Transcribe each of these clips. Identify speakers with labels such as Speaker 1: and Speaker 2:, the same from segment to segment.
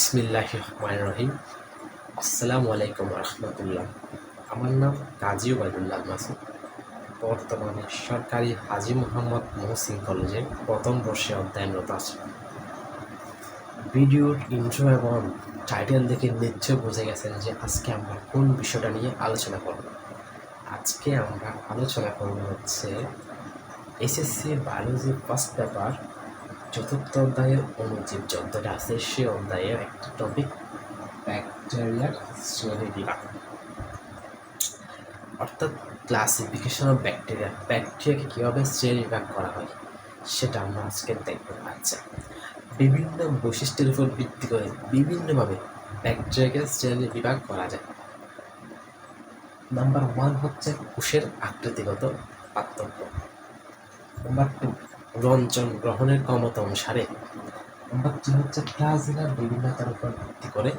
Speaker 1: বিসমিল্লাহ রহমান রহিম। আসসালামু আলাইকুম রহমতুল্লাহ। আমার নাম কাজী ওবায়দুল্লাহ মাসুদ। বর্তমানে সরকারি হাজি মোহাম্মদ মহসিন কলেজে প্রথম বর্ষে অধ্যয়নরত আছি। ভিডিওর ইন্ট্রো এবং টাইটেল দেখে নিশ্চয় বুঝে গেছেন যে আজকে আমরা কোন বিষয়টা নিয়ে আলোচনা করব। আজকে আমরা আলোচনা করব হচ্ছে এসএসসি বায়োলজি ফার্স্ট পেপার চতুর্থ অধ্যায়ের অনুজীব যে অধ্যায়টা আছে, সে অধ্যায়ের একটা টপিক ব্যাকটেরিয়ার শ্রেণি বিভাগ অর্থাৎ ক্লাসিফিকেশন অফ ব্যাকটেরিয়া ব্যাকটেরিয়াকে কীভাবে শ্রেণি বিভাগ করা হয়, সেটা আমরা আজকে দেখতে পাচ্ছি বিভিন্ন বৈশিষ্ট্যের উপর ভিত্তি করে বিভিন্নভাবে ব্যাকটেরিয়াকে শ্রেণি বিভাগ করা যায়। নাম্বার ওয়ান হচ্ছে কোষের আকৃতিগত পার্থক্য। নাম্বার টু রঞ্জন গ্রহণের ক্ষমতা অনুসারে নাম্বার থ্রি হচ্ছে প্লাজমার বিভিন্নতার উপর ভিত্তি করে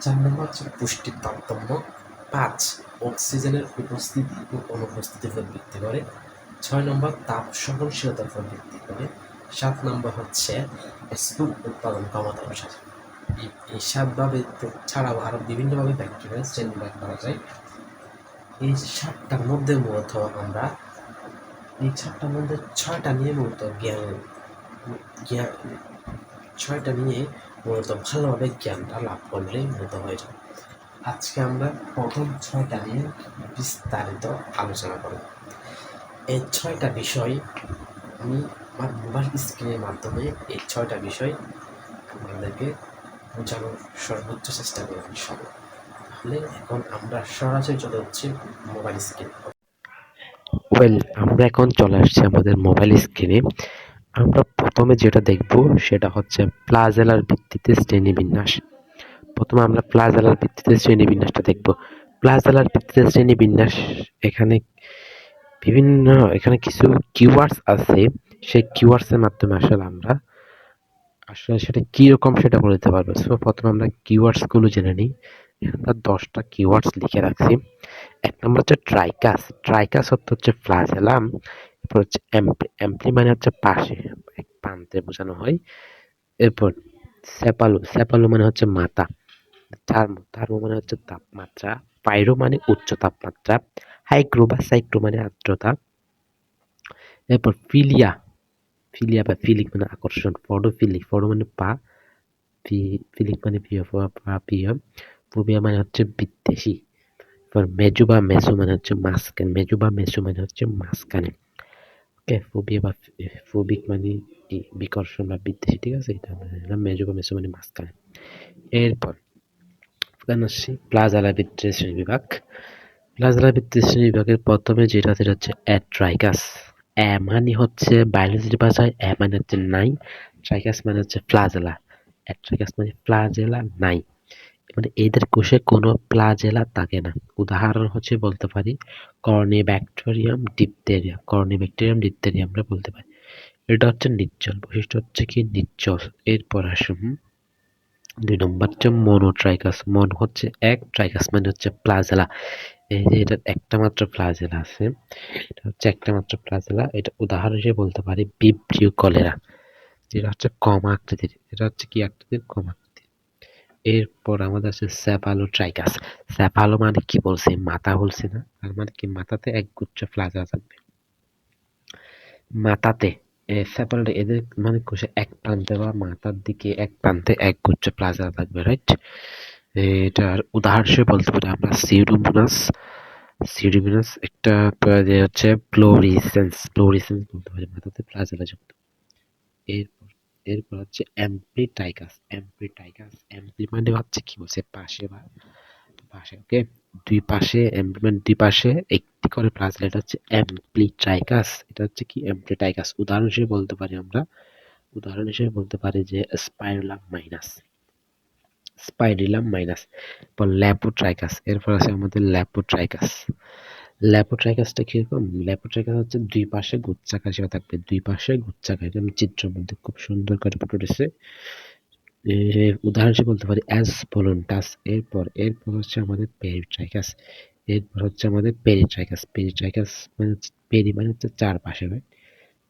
Speaker 1: চার নম্বর হচ্ছে পুষ্টির তারতম্য, পাঁচ অক্সিজেনের উপস্থিতি ও অনুপস্থিতির উপর ভিত্তি করে, ছয় নম্বর তাপ সহনশীলতার উপর ভিত্তি করে, সাত নম্বর হচ্ছে স্তূপ উৎপাদন ক্ষমতা অনুসারে। এই- এই সাতভাবে ছাড়াও আরও বিভিন্নভাবে ব্যাকটেরিয়া শ্রেণীবিভাগ করা যায়। এই সাতটার মধ্যে মূলত আমরা এই চারটার মধ্যে ছয়টা নিয়ে মূলত জ্ঞান জ্ঞান ছয়টা নিয়ে মূলত ভালোভাবে জ্ঞানটা লাভ করলেই মূলত হয়ে যাবে। আজকে আমরা প্রথম ছয়টা নিয়ে বিস্তারিত আলোচনা করব। এই ছয়টা বিষয় আমি আমার মোবাইল স্ক্রিনের মাধ্যমে এই ছয়টা বিষয় আপনাদেরকে বোঝানোর সর্বোচ্চ চেষ্টা করব ইনশাআল্লাহ। তাহলে এখন আমরা সরাসরি চলে হচ্ছে মোবাইল স্ক্রিন
Speaker 2: ওয়েল আমরা এখন চলে আসছি আমাদের মোবাইল স্ক্রিনে আমরা প্রথমে যেটা দেখব সেটা হচ্ছে প্লাজেলার ভিত্তিতে শ্রেণীবিন্যাস। প্রথমে আমরা প্লাজেলার ভিত্তিতে শ্রেণীবিন্যাসটা দেখব। প্লাজেলার ভিত্তিতে শ্রেণীবিন্যাস এখানে বিভিন্ন, এখানে কিছু কিওয়ার্ডস আছে। সেই কিওয়ার্ডসের মাধ্যমে আসলে আমরা, আসলে সেটা কীরকম সেটা বলতে পারব। সো প্রথমে আমরা কিওয়ার্ডসগুলো জেনে নিই। আমরা দশটা কিওয়ার্ডস লিখে রাখছি। এক নম্বর হচ্ছে ট্রাইকাস ট্রাইকাস অর্থ হচ্ছে ফ্লাজেলাম এরপর হচ্ছে অ্যাম্পলি অ্যাম্পলি মানে হচ্ছে পাশে প্রান্তে বোঝানো হয়। এরপর মানে হচ্ছে থার্মো থার্মো মানে হচ্ছে তাপমাত্রা। পাইরো মানে উচ্চ তাপমাত্রা। হাইগ্রো বা সাইক্রো মানে আর্দ্রতা। এরপর ফিলিয়া ফিলিয়া বা ফিলিক মানে আকর্ষণ। ফটোফিলিক ফটো মানে পা ফিলিক মানে প্রিয় প্রিয় ফোবিয়া মানে হচ্ছে বিদ্বেষী। এবার মেজু বা মেসো মানে হচ্ছে মাঝখানে। মেজু বা মেসো মানে হচ্ছে মাঝখানে। ওকে ফোবিয়া বা ফোবিক মানে কি? বিকর্ষণ বা বিদ্বেষী, ঠিক আছে? এটা আমরা মেজু বা মেসো মানে মাঝখানে। এরপর আসছি প্লাজালা শ্রেণি বিভাগ। প্লাজালা শ্রেণি বিভাগের প্রথমে যেটা সেটা হচ্ছে অ্যাট্রাইকাস। অ্যা মানে হচ্ছে বায়োলজির ভাষায় অ্যা মানে হচ্ছে নাই। ট্রাইকাস মানে হচ্ছে প্লাজেলা অ্যাট্রাইকাস মানে প্লাজেলা নাই। মানে এদের কোষে কোনো প্লাজেলা থাকে না। উদাহরণ হচ্ছে বলতে পারি Corynebacterium diphtheria Corynebacterium diphtheria আমরা বলতে পারি। এটা হচ্ছে নিশ্চল বৈশিষ্ট্য হচ্ছে কি? নিশ্চল এরপর আসুন, দুই নম্বর হচ্ছে মনোট্রাইকাস মন হচ্ছে এক ট্রাইকাস মানে হচ্ছে প্লাজেলা। এই যে এটার একটা মাত্র প্লাজেলা আছে, এটা হচ্ছে একটা মাত্র প্লাজেলা। এটা উদাহরণ হিসেবে বলতে পারি বিব্রিও কলেরা যেটা হচ্ছে কম আকৃতির, এটা হচ্ছে কি আকৃতির? কম আকৃতির। এরপর আমাদের আছে স্যাপালো ট্রাইকাস। স্যাপালো মানে কি বলছে? মাথা বলছে না? তার মানে কি মাথাতে এক গুচ্ছ প্লাজা থাকবে। মাথাতে এদের মানে কোষে এক প্রান্তে বা মাথার দিকে এক প্রান্তে এক গুচ্ছ প্লাজা থাকবে রাইট এটার উদাহরণ হিসেবে বলতে পারি আমরা সিউডোমোনাস। সিউডোমোনাস একটা হচ্ছে ফ্লোরিসেন্স ফ্লোরিসেন্স বলতে পারি মাথাতে প্লাজেলা যুক্ত এরপর এরপর হচ্ছে অ্যাম্প্লিটাইকাস অ্যাম্প্লিটাইকাস অ্যাম্প্লি মানে হচ্ছে কি বলছে? পাশে বা পাশে ওকে দুই পাশে মানে দুই পাশে, একটি করে প্লাজেলা এটা হচ্ছে অ্যাম্প্লিটাইকাস এটা হচ্ছে কি? অ্যাম্প্লিটাইকাস উদাহরণ হিসেবে বলতে পারি আমরা, উদাহরণ হিসেবে বলতে পারি যে স্পাইরুলাম মাইনাস স্পাইরিলাম মাইনাস পর ল্যাপোট্রাইকাস এরপর আছে আমাদের ল্যাপোট্রাইকাস ল্যাপোট্রাইকাসটা কীরকম? ল্যাপোট্রাইকাস হচ্ছে দুই পাশে গুচ্ছাকার থাকবে। দুই পাশে গুচ্ছাকার। মধ্যে খুব সুন্দর করে ফুটে উঠেছে উদাহরণ বলতে পারি এরপর এরপর হচ্ছে আমাদের পেরিট্রাইকাস এরপর হচ্ছে আমাদের পেরিট্রাইকাস পেরিট্রাইকাস মানে পেরি মানে হচ্ছে চারপাশে, right?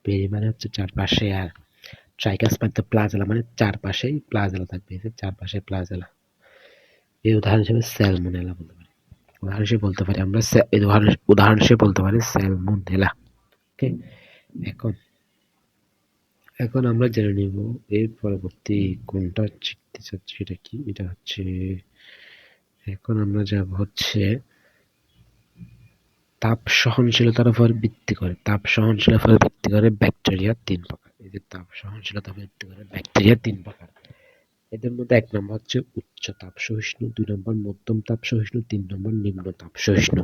Speaker 2: পেরি মানে হচ্ছে চারপাশে আর ট্রাইকাসপাইতে প্লাজেলা মানে চারপাশেই প্লাজেলা থাকবে। চারপাশে প্লাজেলা এই উদাহরণ হিসেবে স্যালমোনেলা বলতে উদাহরণ হিসেবে বলতে পারি আমরা উদাহরণ হিসেবে বলতে পারি স্যালমোনেলা ওকে? এখন এখন আমরা জেনে নিব এর পরবর্তী কোনটা শিখতে চাচ্ছি, এটা কি? এটা হচ্ছে, এখন আমরা যাব হচ্ছে তাপ সহনশীলতার উপর ভিত্তি করে। তাপ সহনশীলতার উপর ভিত্তি করে ব্যাকটেরিয়া তিন প্রকার। এই যে তাপ সহনশীলতার উপর ভিত্তি করে ব্যাকটেরিয়া তিন প্রকার। এদের মধ্যে এক নম্বর হচ্ছে উচ্চ তাপ সহিষ্ণু দুই নম্বর মধ্যম তাপ সহিষ্ণু তিন নম্বর নিম্ন তাপ সহিষ্ণু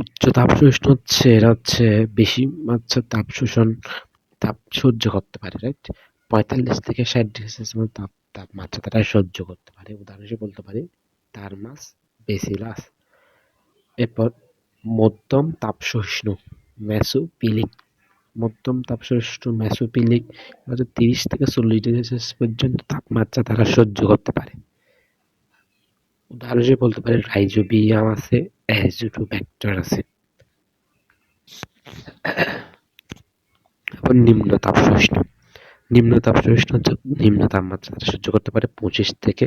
Speaker 2: উচ্চ তাপ সহিষ্ণু হচ্ছে, এরা হচ্ছে বেশি মাত্রা তাপ শোষণ, তাপ সহ্য করতে পারে রাইট পঁয়তাল্লিশ থেকে ষাট ডিগ্রি সেলসিয়াস তাপ, তাপমাত্রা তারা সহ্য করতে পারে। উদাহরণ হিসেবে বলতে পারি তার থার্মাস বেসিলাস, এরপর মধ্যম তাপ সহিষ্ণু মেসোপিলিক মধ্যম তাপ সহিষ্ণু মেসোপিলিক হচ্ছে তিরিশ থেকে চল্লিশ ডিগ্রি সেলসিয়াস পর্যন্ত তাপমাত্রা তারা সহ্য করতে পারে। উদাহরণ হিসেবে বলতে পারি রাইজোবিয়াম আছে অ্যাজোটোব্যাক্টর আছে। এরপর নিম্ন তাপ সহিষ্ণু নিম্ন তাপ সহিষ্ণু হচ্ছে নিম্ন তাপমাত্রা তারা সহ্য করতে পারে পঁচিশ থেকে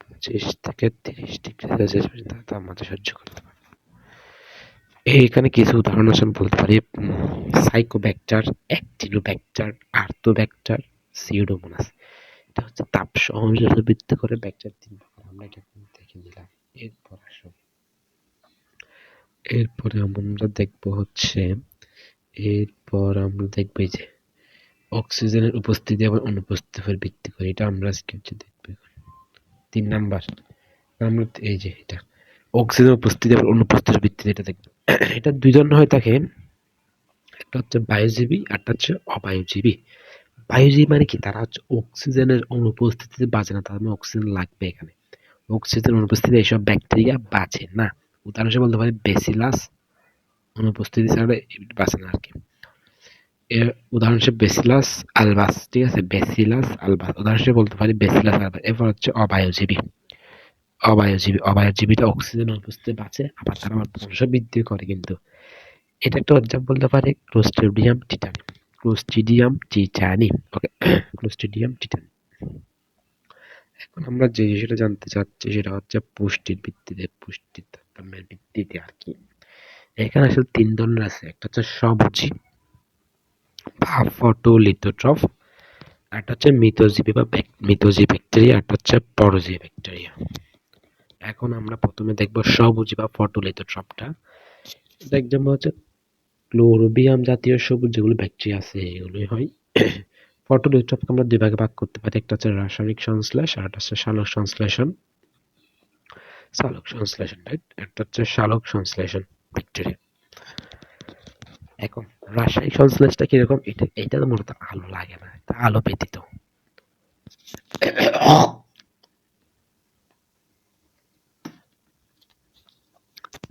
Speaker 2: পঁচিশ থেকে তিরিশ ডিগ্রি সেলসিয়াস পর্যন্ত তারা তাপমাত্রা সহ্য করতে পারে। এইখানে কিছু উদাহরণ আছে, আমি বলতে পারি। সাইকোব্যাক্টার অ্যাক্টিনোব্যাক্টার আর্থোব্যাক্টার সিউডোমোনাস এটা হচ্ছে তাপ সহনশীলতা ভিত্তি করে ব্যাকটেরিয়া তিন প্রকার আমরা এটা এখন দেখে নিলাম। এরপর আসো। এরপরে আমরা দেখব হচ্ছে, এরপর আমরা দেখব এই যে অক্সিজেনের উপস্থিতি এবং অনুপস্থিতির উপর ভিত্তি করে। এটা আমরা আজকে হচ্ছে দেখব এখন। তিন নাম্বার। আমরা এই যে এটা অক্সিজেন উপস্থিতি এবং অনুপস্থিতির ভিত্তিতে এটা দেখব। এটা দুই ধরনের হয়ে থাকে। একটা হচ্ছে বায়ুজীবী আরটা হচ্ছে অবায়ুজীবী। বায়ুজীবী মানে কি? তারা হচ্ছে অক্সিজেনের অনুপস্থিতিতে বাঁচে না মানে অক্সিজেন লাগবে এখানে। অক্সিজেন অনুপস্থিতি এইসব ব্যাকটেরিয়া বাঁচে না। উদাহরণ হিসেবে বলতে পারি বেসিলাস অনুপস্থিতি ছাড়া বাঁচে না আর কি এর উদাহরণ হিসেবে বেসিলাস আলবাস, ঠিক আছে? Bacillus albus. উদাহরণ হিসেবে বলতে পারি বেসিলাস আলবাস। এরপর হচ্ছে অবায়ুজীবী। অবায়ুজীবী অবায়ুজীবীটা অক্সিজেন অনুপস্থিতি বাঁচে আবার তারা আবার বংশ বৃদ্ধি করে কিন্তু। এটা একটা উদাহরণ বলতে পারি clostridium tetani clostridium tetani okay clostridium tetani এখন আমরা যে বিষয়টা জানতে চাচ্ছি, সেটা হচ্ছে পুষ্টির ভিত্তিতে পুষ্টির তারতম্যের ভিত্তিতে আর কি। এখানে আসলে তিন ধরনের আছে, একটা হচ্ছে সবুজি বা ফটোলিথোট্রফ একটা হচ্ছে মিথজীবী বা মিথজীবী ব্যাকটেরিয়া একটা হচ্ছে পরজীবী ব্যাকটেরিয়া এখন আমরা প্রথমে দেখব সবুজ বা ফটোলিথোট্রফটা এটা এক্সাম্পল হচ্ছে ক্লোরোবিয়াম জাতীয় সবুজ যেগুলো ব্যাকটেরিয়া আছে, এগুলোই হয়। ফটোলিথোট্রফকে আমরা দুই ভাগে ভাগ করতে পারি, একটা হচ্ছে রাসায়নিক সংশ্লেষ আর একটা হচ্ছে সালোক সংশ্লেষণ। সালোক সংশ্লেষণ রাইট একটা হচ্ছে সালোক সংশ্লেষণ ব্যাকটেরিয়া এখন রাসায়নিক সংশ্লেষটা কীরকম? এটা এটা তো মূলত আলো লাগে না, এটা আলো ব্যতীত।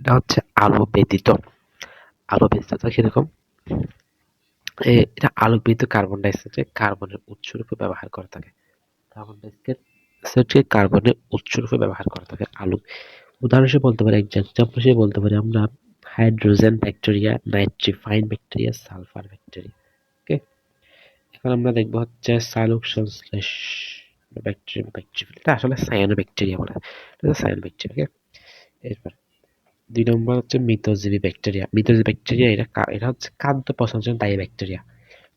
Speaker 2: এটা হচ্ছে আলো ব্যতীত। আলো ব্যতীতটা কীরকম? এটা আলো ব্যতীত কার্বন ডাইঅক্সাইড কার্বনের উৎস রূপে ব্যবহার করে থাকে। কার্বন ডাইঅক্সাইডকে কার্বনের উৎস রূপে ব্যবহার করে থাকে আলো। উদাহরণ হিসেবে বলতে পারি এক্সাম্পল হিসেবে বলতে পারি, আমরা hydrogen bacteria nitrifying bacteria sulphur bacteria okay এখন আমরা দেখব হচ্ছে সালোক সংশ্লেষ ব্যাকটেরিয়া ব্যাকটেরিয়া এটা আসলে সায়ানো ব্যাকটেরিয়া বলে। এটা সায়ানো ব্যাকটেরিয়া ওকে এরপর দুই নম্বর হচ্ছে মিথজীবী ব্যাকটেরিয়া। মিথজীবী ব্যাকটেরিয়া কা- এটা হচ্ছে খাদ্য প্রসংস্করণ দায়ী ব্যাকটেরিয়া।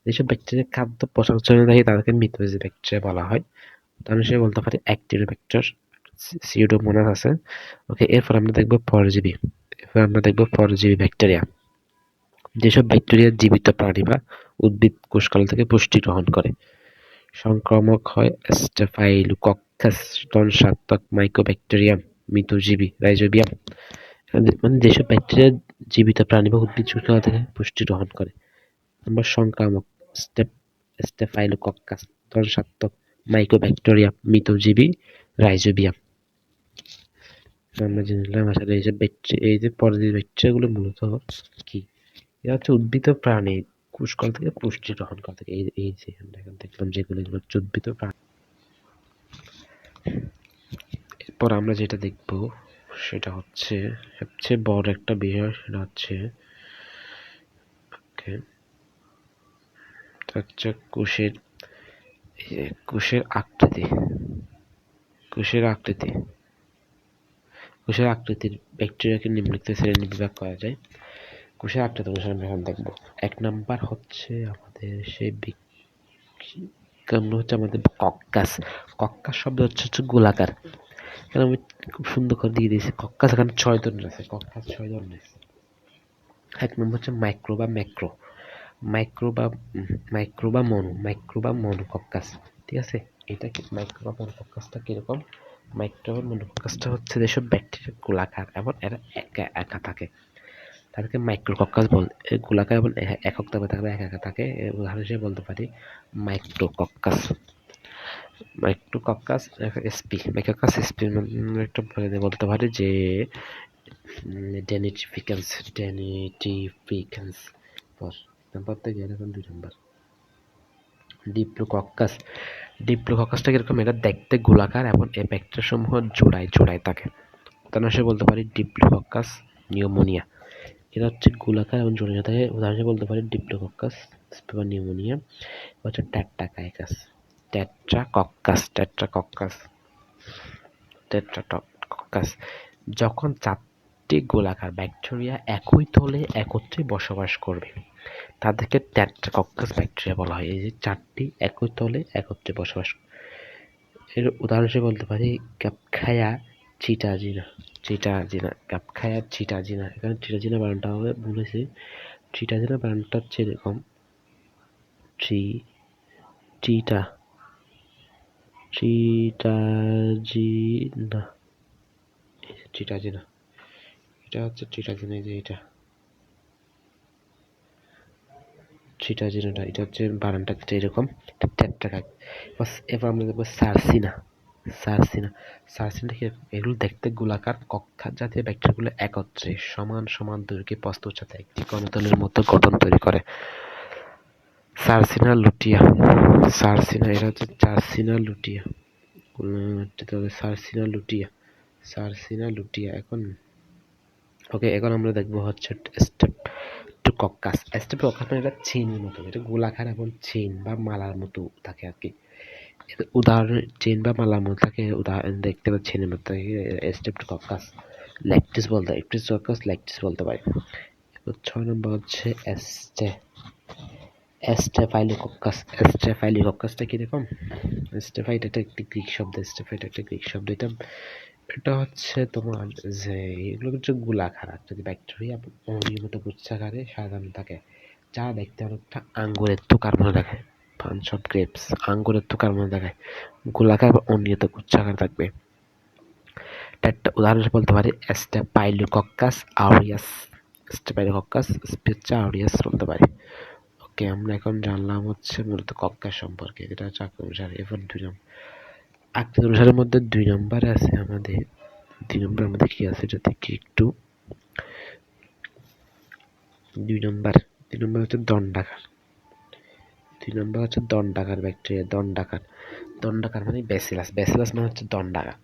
Speaker 2: যেসব ব্যাকটেরিয়া খাদ্য প্রসংস্করণে দায়ী, তাদেরকে মিথজীবী ব্যাকটেরিয়া বলা হয়। উদাহরণ হিসেবে বলতে পারি অ্যাক্টিনোব্যাক্টর, সিউডোমোনাস আছে। ওকে, এরপর আমরা দেখব পরজীবী। এরপর আমরা দেখব পরজীবী ব্যাকটেরিয়া। যেসব ব্যাকটেরিয়া জীবিত প্রাণী বা উদ্ভিদ কোষকাল থেকে পুষ্টি গ্রহণ করে, সংক্রামক হয় স্টেফাইলোকক্কাস দংশাত্মক মাইকোব্যাকটেরিয়াম মিথজীবী রাইজোবিয়াম মানে যেসব ব্যাকটেরিয়া জীবিত প্রাণী বা উদ্ভিদ কোষকাল থেকে পুষ্টি গ্রহণ করে নম্বর সংক্রামক, স্টেপ, স্টেফাইলোকক্কাস দংশাত্মক মাইকোব্যাকটেরিয়াম মৃতজীবী রাইজোবিয়াম আমরা জেনে নিলাম আসলে এই যে ব্যাকটেরিয়া এই যে পরজীবী ব্যাকটেরিয়াগুলো মূলত কি? এরা হচ্ছে উদ্ভিদ প্রাণী কোষকল থেকে পুষ্টি গ্রহণ করে থাকে। এই এই যে আমরা এখন দেখলাম যেগুলো এগুলো হচ্ছে উদ্ভিদ প্রাণী। এরপর আমরা যেটা দেখব সেটা হচ্ছে সবচেয়ে বড় একটা বিষয় সেটা হচ্ছে হচ্ছে যে কোষের আকৃতি কোষের আকৃতি কোষের আকৃতির ব্যাকটেরিয়াকে নিম্নলিখিত শ্রেণি বিভাগ করা যায় কোষের আকৃতি অনুসারে আমরা এখন দেখব এক নাম্বার হচ্ছে আমাদের সেই বিজ্ঞান হচ্ছে আমাদের কক্কাস কক্কাস শব্দ হচ্ছে হচ্ছে গোলাকার এখানে আমি খুব সুন্দর করে দিয়ে দিয়েছি? কক্কাস এখানে ছয় ধরনের আছে, কক্কাস ছয় ধরনের এক নম্বর হচ্ছে মাইক্রো বা ম্যাক্রো। মাইক্রো বা মাইক্রো বা মনো মাইক্রো বা মনোকক্কাস ঠিক আছে? এটা কি মাইক্রো বা মনোকক্কাসটা কীরকম? মাইক্রো বা মনোকক্কাসটা হচ্ছে যেসব ব্যাকটেরিয়া গোলাকার এবং এরা একা একা থাকে। তাদেরকে মাইক্রোকক্কাস বল। গোলাকার এবং একক থাকলে একা একা থাকে। উদাহরণ হিসেবে বলতে পারি micro micrococcus. Micrococcus SP micrococcus SP একটা বলে- বলতে পারি যে ডেনিটিফিকেন্স ডেনিটিফিকেন্স পর নাম্বার থেকে এরকম দুই নাম্বার। ডিপ্লোকক্কাস, ডিপ্লোকক্কাসটা কীরকম, এটা দেখতে গোলাকার এবং এ ব্যাকটেরিয়া সমূহ জোড়ায় জোড়ায় থাকে। উদাহরণ হিসেবে বলতে পারি ডিপ্লোকক্কাস নিউমোনিয়া। এটা হচ্ছে গোলাকার এবং জোড়ায় থাকে উদাহরণ বলতে পারি ডিপ্লোকক্কাস নিউমোনিয়া হচ্ছে ট্যাট্টাকাইকাস। টেট্রাকক্কাস টেট্রাকক্কাস টেট্রাকক্কাস যখন চারটি গোলাকার ব্যাকটেরিয়া একই তলে একত্রে বসবাস করবে, তাদেরকে টেট্রাকক্কাস ব্যাকটেরিয়া বলা হয়। এই যে চারটি একই তলে একত্রে বসবাস এর উদাহরণ হিসেবে বলতে পারি, ক্যাপখায়া, চিটাজিনা চিটাজিনা, ক্যাপখায়া, চিটাজিনা। এখানে চিটাজিনা বানানটা হবে বলেছি চিটাজিনা বানানটা হচ্ছে এরকম ট্রি চিটা যে চিটাজিনা। এটা হচ্ছে এই যে এটা। চিটাজিনাটা, এটা হচ্ছে বানানটা হচ্ছে এরকম। বাস, এবার আমরা দেখব সারসিনা। সারসিনা। সারসিনা এগুলো দেখতে গোলাকার কক্ষার জাতীয় ব্যাকটেরিয়াগুলো একত্রে সমান সমান দৈর্ঘ্যে সাথে একটি গণতলের মতো গঠন তৈরি করে। সারসিনা লুটিয়া। সারসিনা এটা হচ্ছে চারসিনা লুটিয়া। এটা সারসিনা লুটিয়া। সারসিনা লুটিয়া, এখন ওকে, এখন আমরা দেখব হচ্ছে streptococcus. Streptococcus মানে এটা চেনের মতো এটা গোলাকার এবং চেন বা মালার মতো থাকে আর কি। উদাহরণ চেন বা মালার মতো থাকে। উদাহরণ দেখতে পাচ্ছি চেনের মতো থাকে। Step two coccus. ল্যাকটিস বলতে একটিস কক্কাস ল্যাকটিস বলতে পারি। ছয় নম্বর হচ্ছে এস্টে এস্টেফাইলোকক্কাস এস্টেফাইলোকক্কাসটা কীরকম এস্টেফাইট এটা একটি গ্রিক শব্দ এস্টেফাইট একটা গ্রিক শব্দ। এটা এটা হচ্ছে তোমার যে এগুলো হচ্ছে গোলাকার যদি ব্যাকটেরিয়া অনিয়মিত গুচ্ছাকারে সাজানো থাকে যা দেখতে অনেকটা আঙ্গুরের তুকার মনে দেখায় পাঞ্চ অফ গ্রেপস আঙ্গুরের তুকার মনে দেখায় গোলাকার বা অনিয়মিত গুচ্ছাকার থাকবে। একটা উদাহরণ বলতে পারি স্টেপাইলোকক্কাস আউরিয়াস স্টেপাইলোকক্কাস স্পিচা আউরিয়াস বলতে পারি। ওকে, আমরা এখন জানলাম হচ্ছে মূলত কক্কাস সম্পর্কে, যেটা হচ্ছে অনুসারে এবার দুই নম্বর আকৃতি অনুসারের মধ্যে দুই নম্বরে আছে আমাদের, দুই নম্বর আমাদের কি আছে এটা দেখি একটু। দুই নম্বর দুই নম্বর হচ্ছে দণ্ডাকার। দুই নম্বর হচ্ছে দণ্ডাকার ব্যাকটেরিয়া, দণ্ডাকার। দণ্ডাকার মানে ব্যাসিলাস ব্যাসিলাস মানে হচ্ছে দণ্ডাকার।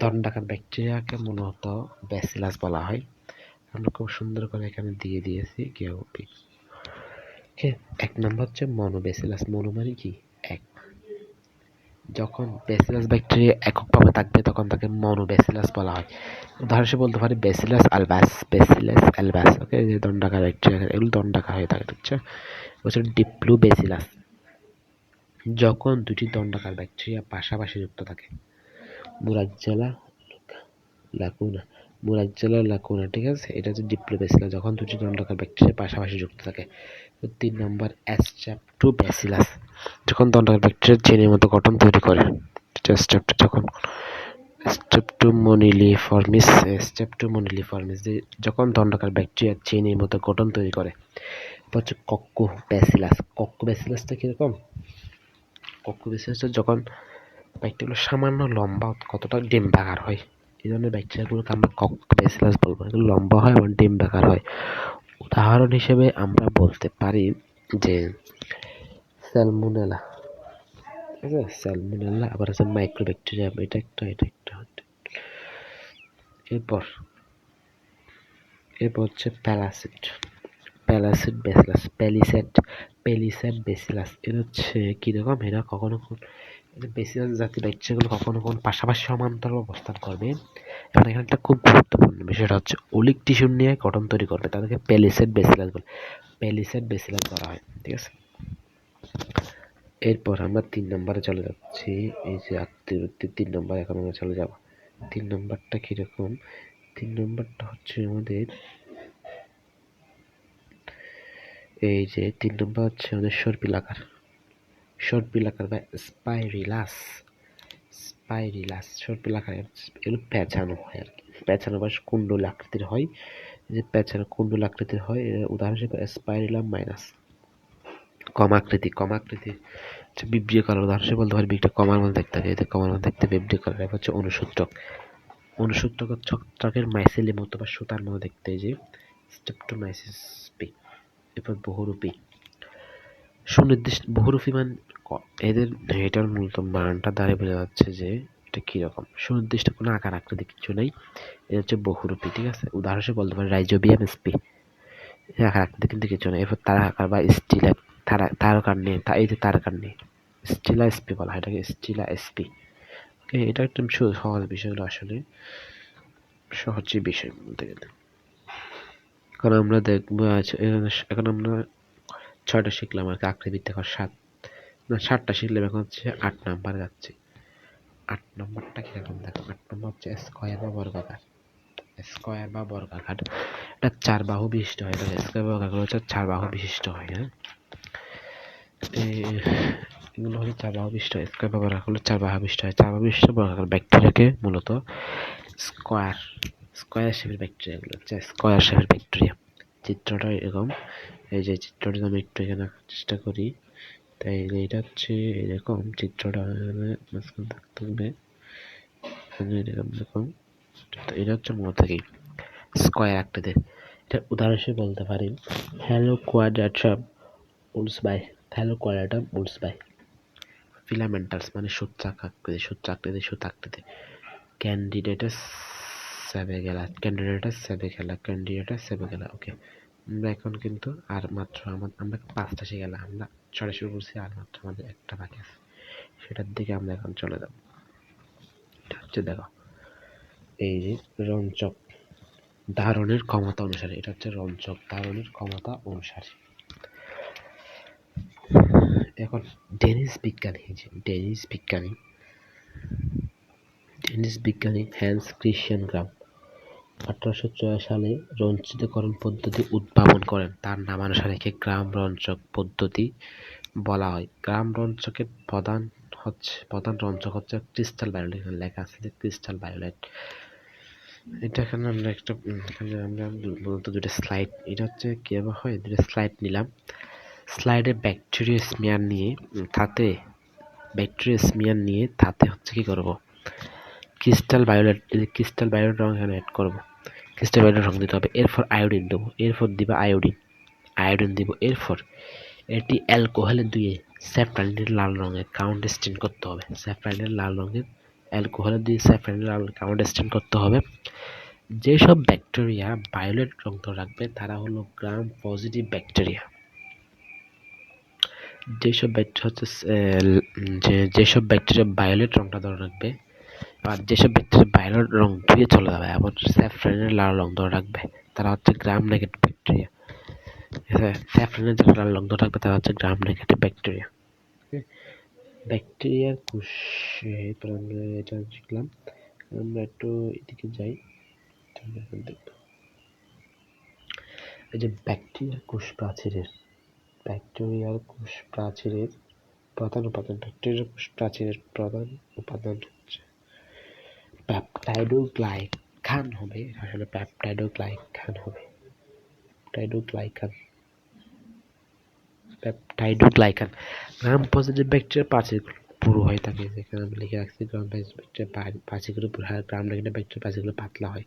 Speaker 2: দণ্ডাকার ব্যাকটেরিয়াকে মূলত ব্যাসিলাস বলা হয়। আমরা খুব সুন্দর করে এখানে দিয়ে দিয়েছি, কেউ এক নম্বর হচ্ছে মনোবেসিলাস মনো মানে কি? এক। যখন বেসিলাস ব্যাকটেরিয়া এককভাবে থাকবে, তখন তাকে মনোবেসিলাস বলা হয়। উদাহরণ বলতে পারি বেসিলাস অ্যালবাস বেসিলাস অ্যালবাস ওকে যে দণ্ডাকার ব্যাকটেরিয়া এগুলো দণ্ডাকার হয়ে থাকে ঠিক আছে হচ্ছে ডিপ্লু বেসিলাস যখন দুটি দণ্ডাকার ব্যাকটেরিয়া পাশাপাশি যুক্ত থাকে মুরাজ্জালা লাকুনা মুরাজ্জালা লাকুনা ঠিক আছে? এটা হচ্ছে ডিপ্লো বেসিলাস যখন দুটি দণ্ডাকার ব্যাকটেরিয়া পাশাপাশি যুক্ত থাকে তিন নম্বর অ্যাস্ট্রাপটু বেসিলাস যখন দণ্ডাকার ব্যাকটেরিয়া চেনের মতো গঠন তৈরি করে স্টেপ যখন strep to moniliformis strep to moniliformis যখন দণ্ডাকার ব্যাকটেরিয়া চেনের মতো গঠন তৈরি করে, এরপর হচ্ছে কক্কো ব্যাসিলাস কক্কো ব্যাসিলাসটা কীরকম? কক্কো ব্যাসিলাসটা যখন ব্যাকটেরিয়াগুলো সামান্য লম্বা, কতটা ডিম্বাকার হয়, এই ধরনের ব্যাকটেরিয়াগুলোকে আমরা কক্কো ব্যাসিলাস বলব। এগুলো লম্বা হয় এবং ডিম্বাকার হয়। উদাহরণ হিসেবে আমরা বলতে পারি যে স্যালমোনেলা ঠিক আছে? স্যালমোনেলা আবার আছে মাইক্রোব্যাকটেরিয়া এটা একটা এটা একটা এরপর এরপর হচ্ছে প্যারাসিট। প্যালাসিড বেসিলাস, প্যালিসেট প্যালিসেট বেসিলাস। এটা হচ্ছে কীরকম এরা কখনো বেসিলাস জাতীয় ব্যাকটেরিয়াগুলো কখনো কখনো পাশাপাশি সমান্তর অবস্থান করবে। এবং এখানে একটা খুব গুরুত্বপূর্ণ বিষয়টা হচ্ছে ওলিক টিস্যু নিয়ে গঠন তৈরি করবে। তাদেরকে প্যালিসেট বেসিলাস বলে প্যালিসেট বেসিলাস ধরা হয়, ঠিক আছে? এরপর আমরা তিন নম্বরে চলে যাচ্ছি। এই যে আত্মীয় তিন নম্বর এখন আমরা চলে যাব। তিন নম্বরটা কীরকম? তিন নম্বরটা হচ্ছে আমাদের এই যে, তিন নম্বর হচ্ছে আমাদের সর্পিলাকার সর্পিলাকার বা স্পাইরিলাস স্পাইরিলাস সর্পিলাকার এগুলো পেঁচানো হয় আর কি। পেঁচানো বা কুণ্ডল আকৃতির হয়। যে পেঁচানো কুণ্ডল আকৃতির হয় উদাহরণ হিসেবে স্পাইরিলাম মাইনাস কমাকৃতি কমাকৃতি হচ্ছে বিব্রিয় কালার উদাহরণ হিসেবে বলতে পারি বিগটা কমার মধ্যে দেখতে হবে। এতে কমার মধ্যে দেখতে বিব্রিয় কালার এবার হচ্ছে অনুসূত্রক। অনুসূত্রক ছত্রাকের মাইসেলের মতো বা সুতার মতো দেখতে যে স্টেপটোমাইসিস পি এরপর বহুরূপী। সুনির্দিষ্ট বহুরূপী মান এদের এটার মূলত মানটা দ্বারা বোঝা যাচ্ছে যে এটা কীরকম সুনির্দিষ্ট কোনো আকার আকৃতি কিছু নেই। এটা হচ্ছে বহুরূপী, ঠিক আছে? উদাহরণ হিসেবে বলতে পারি রাইজোবিয়াম এসপি। আকার আকৃতি কিন্তু কিছু নেই। এরপর তারা আকার বা স্টিলা, তারা, তারকার নেই তা, এই যে তারকার নেই স্টিলা এসপি বলা হয় এটাকে, স্টিলা এসপি। ওকে, এটা একটা সহজ বিষয়গুলো আসলে সহজই বিষয় বলতে গেলে। এখন আমরা দেখব এখন আমরা ছয়টা শিখলাম আর কি আকৃতিতে এখন সাত। না, সাতটা শিখলাম, এখন হচ্ছে আট নাম্বার যাচ্ছে। আট নম্বরটা কীরকম দেখো? আট নম্বর হচ্ছে স্কোয়ার বা বর্গাকার। স্কোয়ার বা বর্গাকার এটা চার বাহু বিশিষ্ট হয়, এটা স্কোয়ার বর্গাকার হচ্ছে চার বাহু বিশিষ্ট হয় হ্যাঁ? এগুলো হচ্ছে চার বাহু বিশিষ্ট স্কোয়ার বা বর্গাকার হলো চার বাহু বিশিষ্ট হয়। চার বাহু বিশিষ্ট বর্গাকার ব্যাকটেরিয়াকে মূলত স্কোয়ার স্কোয়ার শেপের ব্যাকটেরিয়াগুলো হচ্ছে স্কোয়ার শেপের ব্যাকটেরিয়া চিত্রটা এরকম। এই যে চিত্রটা আমি একটু এখানে আঁকার চেষ্টা করি। তাই এটা হচ্ছে এরকম চিত্রটা মাঝখানে থাকতে হবে। এরকম এরকম তো এটা হচ্ছে মূলত কি স্কোয়ার আকৃতির এটা উদাহরণ হিসেবে বলতে পারি। Haloquadratum walsbyi. Haloquadratum walsbyi. Filamentous মানে সূত্রাক আকৃতি সূত্রাকৃতি সুতাকৃতি ক্যান্ডিডেটাস সেবে গেলা ক্যান্ডিডেটাস সেবে গেলা ক্যান্ডিডেটাস সেবে গেলা ওকে আমরা এখন কিন্তু আর মাত্র আমাদের আমরা পাঁচটা শিখে গেলাম। আমরা ছড়া শুরু করছি আর মাত্র আমাদের একটা বাকি আছে। সেটার দিকে আমরা এখন চলে যাব। এটা হচ্ছে দেখো, এই যে রঞ্চক ধারণের ক্ষমতা অনুসারে। এটা হচ্ছে রঞ্চক ধারণের ক্ষমতা অনুসারে। এখন ডেনিস বিজ্ঞানী যে ডেনিস বিজ্ঞানী ডেনিস বিজ্ঞানী হ্যান্স ক্রিশ্চিয়ান গ্রাম। আঠারোশো ছয় সালে রঞ্চিতকরণ পদ্ধতি উদ্ভাবন করেন। তার নামানুসারে একে গ্রাম রঞ্চক পদ্ধতি বলা হয়। গ্রাম রঞ্চকের প্রধান হচ্ছে প্রধান রঞ্চক হচ্ছে ক্রিস্টাল বায়োলাইট এখানে লেখা আছে যে ক্রিস্টাল বায়োলাইট এটা এখানে আমরা একটা এখানে আমরা মূলত দুটো স্লাইড এটা হচ্ছে কীভাবে হয়? দুটো স্লাইড নিলাম। স্লাইডে ব্যাকটেরিয়া স্মিয়ার নিয়ে তাতে ব্যাকটেরিয়া স্মিয়ার নিয়ে তাতে হচ্ছে কি করব? ক্রিস্টাল বায়োলেট ক্রিস্টাল বায়োলেট রং এখানে অ্যাড করব। ক্রিস্টাল বায়োলেট রং দিতে হবে, এরপর আয়োডিন দেবো, এরপর দিবা আয়োডিন। আয়োডিন দিব, এরপর এটি অ্যালকোহলে ধুয়ে স্যাফরানের লাল রঙের কাউন্ট স্টেন করতে হবে। স্যাফরানের লাল রঙের অ্যালকোহলে দিয়ে স্যাফরানের লাল কাউন্ট স্টেন করতে হবে। যেসব ব্যাকটেরিয়া ভায়োলেট রং ধরে রাখবে, তারা হলো গ্রাম পজিটিভ ব্যাকটেরিয়া যেসব ব্যাকটেরিয়া হচ্ছে যে, যেসব ব্যাকটেরিয়া ভায়োলেট রংটা ধরে রাখবে আর যেসব ব্যাকটেরিয়া ভায়োলেট রং ধুয়ে চলে যাবে, আবার স্যাফরানের লাল রং ধরে রাখবে, তারা হচ্ছে গ্রাম নেগেটিভ ব্যাকটেরিয়া স্যাফরানের যারা লাল রং ধরে রাখবে, তারা হচ্ছে গ্রাম নেগেটিভ ব্যাকটেরিয়া ব্যাকটেরিয়ার কোষ এরপর আমরা এটা শিখলাম। আমরা একটু এদিকে যাই এই যে ব্যাকটেরিয়ার কোষ প্রাচীরের ব্যাকটেরিয়ার কোষ প্রাচীরের প্রধান উপাদান ব্যাকটেরিয়ার কোষ প্রাচীরের প্রধান উপাদান প্যাপটাইডোগ্লাইকান হবে। আসলে প্যাপটাইডোগ্লাইকান হবে। প্যাপটাইডোগ্লাইকান প্যাপটাইডোগ্লাইকান গ্রাম পজিটিভ ব্যাকটেরিয়া প্রাচীরগুলো পুরো হয়ে থাকে যেখানে আমি লিখে রাখছি গ্রাম পজিটিভ ব্যাকটেরিয়া প্রাচীরগুলো পুরো হয়। গ্রাম নেগেটিভ ব্যাকটেরিয়া প্রাচীরগুলো পাতলা হয়।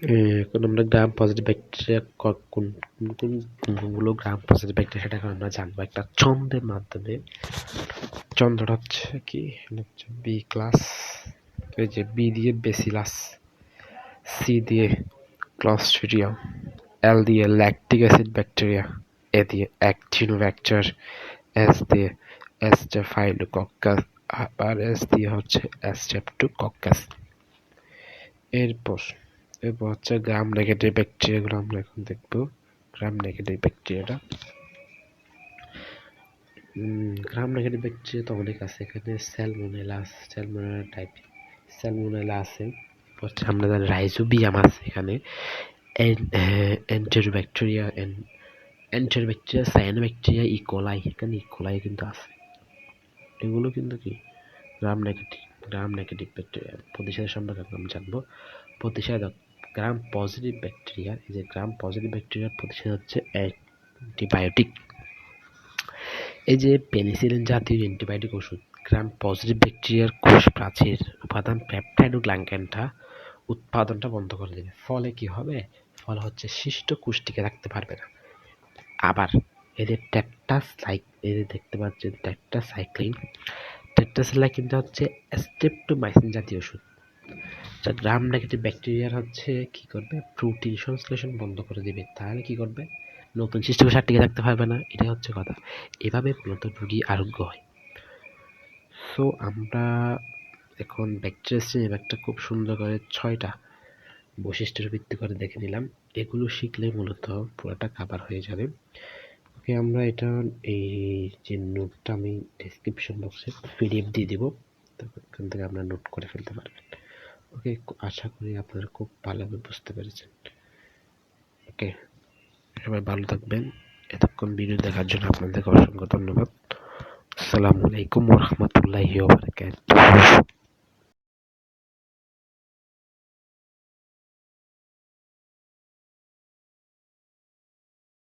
Speaker 2: এখন আমরা গ্রাম পজিটিভ ব্যাকটেরিয়া কোন কোন গুণগুলো গ্রাম পজিটিভ ব্যাকটেরিয়া সেটা আমরা জানব। একটা ছন্দের মাধ্যমে। চন্দ্রটা হচ্ছে কি? হচ্ছে বি ক্লাস এই যে বি দিয়ে বেসিলাস সি দিয়ে ক্লস্ট্রিডিয়াম এল দিয়ে ল্যাকটিক অ্যাসিড ব্যাকটেরিয়া এ দিয়ে অ্যাক্টিনোব্যাকটার এস দিয়ে অ্যাস্টেফাইলোকক্কাস আর এস দিয়ে হচ্ছে অ্যাস্টেপটোকক্কাস এরপর এরপর হচ্ছে গ্রাম নেগেটিভ ব্যাকটেরিয়াগুলো আমরা এখন দেখব। গ্রাম নেগেটিভ ব্যাকটেরিয়াটা গ্রাম নেগেটিভ ব্যাকটেরিয়া তো অনেক আছে। এখানে স্যালমোনেলা স্যালমোনেলা টাইপ স্যালমোনেলা আছে। হচ্ছে আমরা রাইজোবিয়াম আছে এখানে। Enterobacteria Enterobacteria cyanobacteria E coli এখানে ইকোলাই কিন্তু আছে। এগুলো কিন্তু কি? Gram negative gram negative bacteria প্রতিষেধক সম্পর্কে আমরা জানব। প্রতিষেধক গ্রাম পজিটিভ ব্যাকটেরিয়া এই যে গ্রাম পজিটিভ ব্যাকটেরিয়ার প্রতিষেধক হচ্ছে অ্যান্টিবায়োটিক এই যে পেনিসিলিন জাতীয় অ্যান্টিবায়োটিক ওষুধ গ্রাম পজিটিভ ব্যাকটেরিয়ার কোষ প্রাচীর উপাদান পেপটাইড ও উৎপাদনটা বন্ধ করে দেবে। ফলে কি হবে? ফল হচ্ছে শিষ্ট কোষটিকে রাখতে পারবে না। আবার এদের ট্যাপটাস লাইক এদের দেখতে পাচ্ছেন ট্যাপটাসাইক্লিন কিন্তু হচ্ছে স্টেপটোমাইসিন জাতীয় ওষুধ। গ্রাম নেগেটিভ ব্যাকটেরিয়ার হচ্ছে কি করবে? প্রোটিন সংশ্লেষণ বন্ধ করে দেবে। তাহলে কি করবে? নতুন সিস্টেমে সার টিকে থাকতে পারবে না। এটাই হচ্ছে কথা। এভাবে মূলত রুগী আরোগ্য হয়। সো আমরা এখন ব্যাকটেরিয়া শ্রেণির একটা খুব সুন্দর করে ছয়টা বৈশিষ্ট্যের ভিত্তি করে দেখে নিলাম। এগুলো শিখলে মূলত পুরোটা কাভার হয়ে যাবে। ওকে আমরা এটা, এই যে নোটটা আমি ডেসক্রিপশন বক্সে পিডিএফ দিয়ে দিব। তারপর এখান থেকে আপনারা নোট করে ফেলতে পারবেন। ওকে আশা করি আপনারা খুব ভালোভাবে বুঝতে পেরেছেন। ওকে, সবাই ভালো থাকবেন। এতক্ষণ ভিডিও দেখার জন্য আপনাদেরকে অসংখ্য ধন্যবাদ। আসসালামু আলাইকুম রহমতুল্লাহি ওয়া বারাকাতুহু।